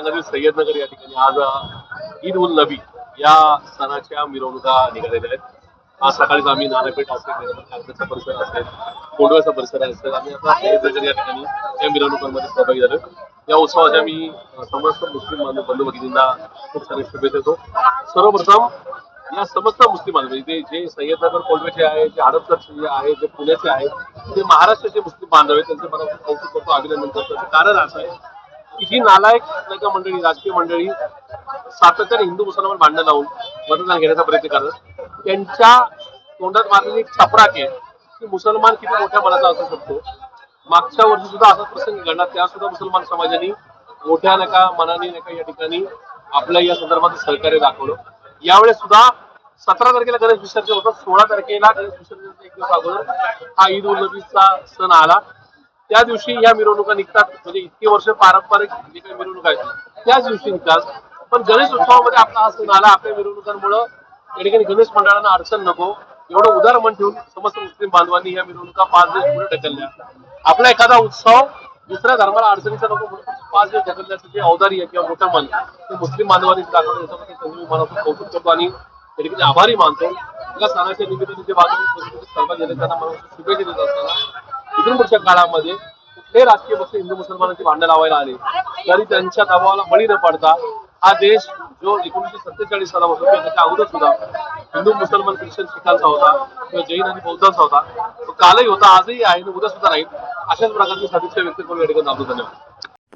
शहरातील सय्यदनगर या ठिकाणी आज ईद उल नबी या सणाच्या मिरवणुका निघालेल्या आहेत. आज सकाळीच आम्ही नानापेठ असेल कागदाचा परिसर असेल कोंडव्याचा परिसर असेल आम्ही आता सय्यदनगर या ठिकाणी या मिरवणुकांमध्ये सहभागी झालो या उत्सवाच्या मी समस्त मुस्लिम बांधव बंधू भगिनींना खूप सारे शुभेच्छा देतो. सर्वप्रथम या समस्त मुस्लिम बांधव म्हणजे जे सय्यदनगर कोल्वेचे आहे जे हडपसरचे जे आहे जे पुण्याचे आहेत जे महाराष्ट्राचे मुस्लिम बांधव आहेत त्यांचं मला खूप कौतुक करतो अभिनंदन करतो. कारण असं आहे की जी नालायक मंडळी राजकीय मंडळी सातत्याने हिंदू मुसलमान भांडण लावून मतदान घेण्याचा प्रयत्न करतात. त्यांच्या तोंडात मारलेली छपराक आहे की मुसलमान किती मोठ्या मनाचा असू शकतो. मागच्या वर्षी सुद्धा असा प्रसंग घडला त्या सुद्धा मुसलमान समाजाने मोठ्या नका मनाने नका या ठिकाणी आपल्या या संदर्भात सहकार्य दाखवलं. यावेळेस सुद्धा सतरा तारखेला गणेश विसर्जन होतं सोळा तारखेला गणेश विसर्जन एक दिवस अगोदर हा ईद उल नबीचा सण आला. त्या दिवशी या मिरवणुका निघतात. म्हणजे इतके वर्ष पारंपरिक जे काही मिरवणुका आहेत. त्याच दिवशी निघतात. पण गणेश उत्सवामध्ये आपला हा सण आला. आपल्या मिरवणुकांमुळं या ठिकाणी गणेश मंडळांना अडचण नको. एवढं उदार मन ठेवून समस्त मुस्लिम बांधवांनी या मिरवणुका पाच दिवस पुढे ढकलल्या. आपला एखादा उत्सव दुसऱ्या धर्माला अडचणीचा नको म्हणून पाच दिवस ढकलण्याचं जे अवधारी किंवा मोठं मन. ते मुस्लिम बांधवांनी दाखवलं. याच्याबद्दल त्यांनी मी कौतुक करतो आणि त्या ठिकाणी आभारी मानतो. या सणाच्या निमित्ताने जे बांधव सहभागी झाले त्यांना मला शुभेच्छा देत असताना पुढच्या काळामध्ये कुठले राजकीय पक्ष हिंदू मुसलमानांची भांडण लावायला आले तरी त्यांच्या दबावाला बळी न पडता हा देश जो एकोणीशे सत्तेचाळीस सालापासून किंवा त्याच्या अगोदर सुद्धा हिंदू मुसलमान ख्रिश्चन शिखांचा होता किंवा जैन आणि बौद्धांचा होता तो कालही होता आजही आहे आणि उद्या सुद्धा राहील अशाच प्रकारची सदिच्छा व्यक्त करून या ठिकाणी आपलं धन्यवाद.